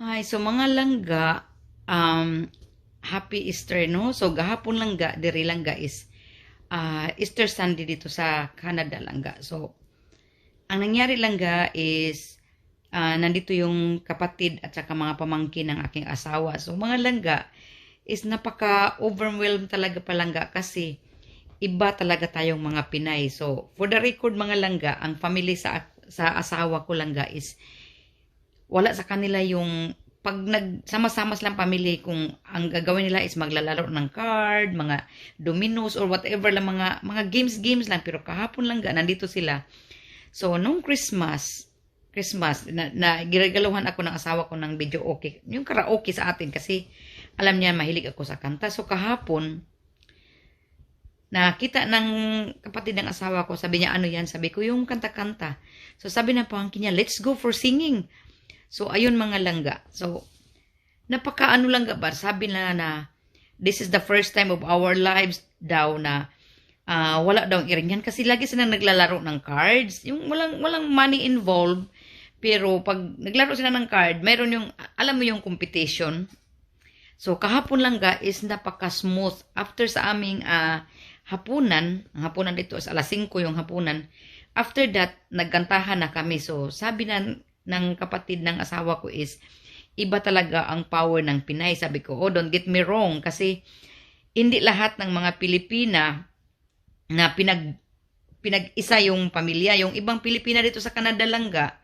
Hi, so mga langga, um, happy Easter, no? So, gahapon langga, diri langga is uh, Easter Sunday dito sa Canada langga. So, ang nangyari langga is uh, nandito yung kapatid at saka mga pamangkin ng aking asawa. So, mga langga is napaka-overwhelmed talaga palangga kasi iba talaga tayong mga Pinay. So, for the record mga langga, ang family sa sa asawa ko langga is wala sa kanila yung pag nagsama-sama silang pamilya kung ang gagawin nila is maglalaro ng card, mga dominos or whatever lang mga mga games games lang pero kahapon lang ga nandito sila. So nung Christmas, Christmas na, na ginagaluhan ako ng asawa ko ng video okay, yung karaoke sa atin kasi alam niya mahilig ako sa kanta. So kahapon nakita ng kapatid ng asawa ko, sabi niya, ano yan? Sabi ko, yung kanta-kanta. So sabi ng pangkin niya, let's go for singing. So, ayun mga langga. So, napakaano langga ba? Sabi na na, this is the first time of our lives daw na uh, wala daw iringan kasi lagi sila naglalaro ng cards. Yung walang, walang money involved. Pero pag naglaro sila ng card, mayroon yung, alam mo yung competition. So, kahapon lang ga is napaka-smooth. After sa aming uh, hapunan, ang hapunan dito is alas 5 yung hapunan. After that, nagkantahan na kami. So, sabi na ng kapatid ng asawa ko is, iba talaga ang power ng Pinay. Sabi ko, oh, don't get me wrong, kasi hindi lahat ng mga Pilipina na pinag pinag-isa yung pamilya. Yung ibang Pilipina dito sa Canada langga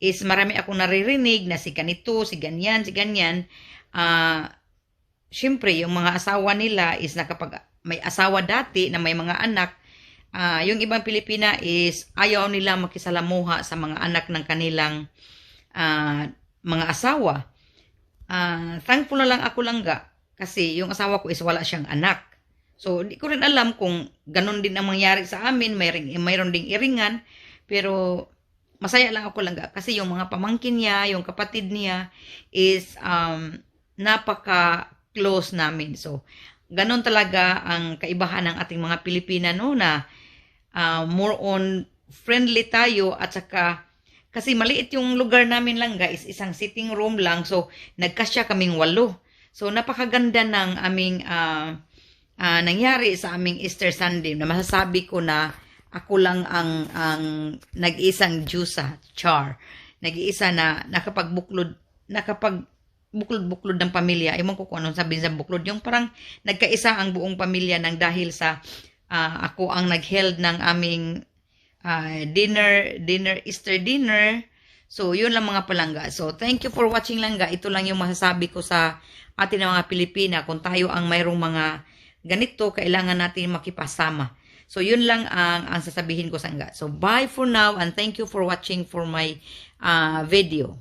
is marami akong naririnig na si ganito, si ganyan, si ganyan. Uh, Siyempre, yung mga asawa nila is nakapag may asawa dati na may mga anak, uh, yung ibang Pilipina is ayaw nila makisalamuha sa mga anak ng kanilang uh, mga asawa. Uh, thankful na lang ako lang ga kasi yung asawa ko is wala siyang anak. So, hindi ko rin alam kung ganun din ang mangyari sa amin. Mayroon, mayroon ding iringan. Pero, masaya lang ako lang ga. Kasi yung mga pamangkin niya, yung kapatid niya, is um, napaka-close namin. So, ganun talaga ang kaibahan ng ating mga Pilipina no na uh, more on friendly tayo at saka kasi maliit yung lugar namin lang guys, isang sitting room lang. So, nagkasya kaming walo. So, napakaganda ng aming uh, uh, nangyari sa aming Easter Sunday na masasabi ko na ako lang ang, ang nag-isang jusa, char. Nag-iisa na nakapagbuklod, nakapag buklod-buklod ng pamilya. Ewan ko kung anong sabihin sa buklod. Yung parang nagkaisa ang buong pamilya nang dahil sa uh, ako ang nag-held ng aming uh, dinner, dinner, Easter dinner. So, yun lang mga palangga. So, thank you for watching langga. Ito lang yung masasabi ko sa atin ng mga Pilipina. Kung tayo ang mayroong mga ganito, kailangan natin makipasama. So, yun lang ang, ang sasabihin ko sa nga. So, bye for now and thank you for watching for my uh, video.